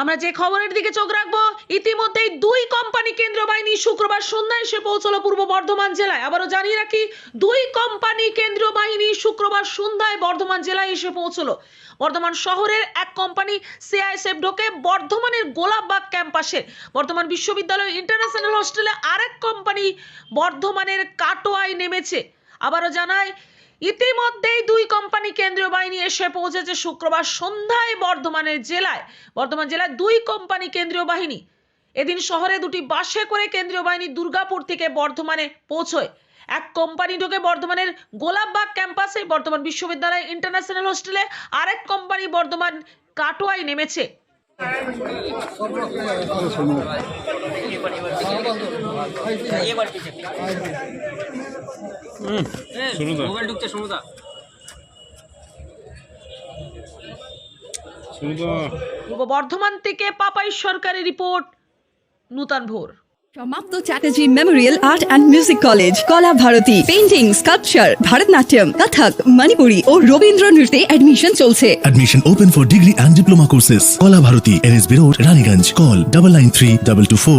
আমরা যে খবরের দিকে চোখ রাখব, ইতিমধ্যেই দুই কোম্পানি কেন্দ্রীয় বাহিনী শুক্রবার সন্ধ্যায় এসে পৌঁছলো পূর্ব বর্ধমান জেলায়। আবারও জানিয়ে রাখি, দুই কোম্পানি কেন্দ্রীয় বাহিনী শুক্রবার সন্ধ্যায় বর্ধমান জেলায় এসে পৌঁছলো। বর্ধমান শহরের এক কোম্পানি সিআইএসএফ ঢোকে বর্ধমানের গোলাপবাগ ক্যাম্পাসে। বর্ধমান বিশ্ববিদ্যালয় ইন্টারন্যাশনাল হোস্টেলে আরেক কোম্পানি বর্ধমানের কাটোয়ায় নেমেছে। আবারও জানায় ইতিমধ্যেই দুই কোম্পানি কেন্দ্রীয় বাহিনী এসে পৌঁছেছে শুক্রবার সন্ধ্যায় বর্ধমানের জেলায়। বর্ধমান জেলায় দুই কোম্পানি কেন্দ্রীয় বাহিনী। এদিন শহরে দুটি বাসে করে কেন্দ্রীয় বাহিনী দুর্গাপুর থেকে বর্ধমানে পৌঁছয়। এক কোম্পানি ঢোকে বর্ধমানের গোলাপবাগ ক্যাম্পাসে বর্ধমান বিশ্ববিদ্যালয় ইন্টারন্যাশনাল হোস্টেলে আরেক কোম্পানি বর্ধমান কাটোয়ায় নেমেছে। মোবাইল ঢুকছে সমুদা পূর্ব বর্ধমান থেকে পাপাই সরকারি রিপোর্ট নূতন ভোর। সমাপ্ত Chatterjee memorial art and music college Kala Bharati. Painting sculpture Bharatanatyam Kathak Manipuri ও রবীন্দ্র নৃত্যে অ্যাডমিশন চলছে। Admission open for degree and diploma courses. Kola Bharati, NSB Road, Raniganj. Call double nine three double two four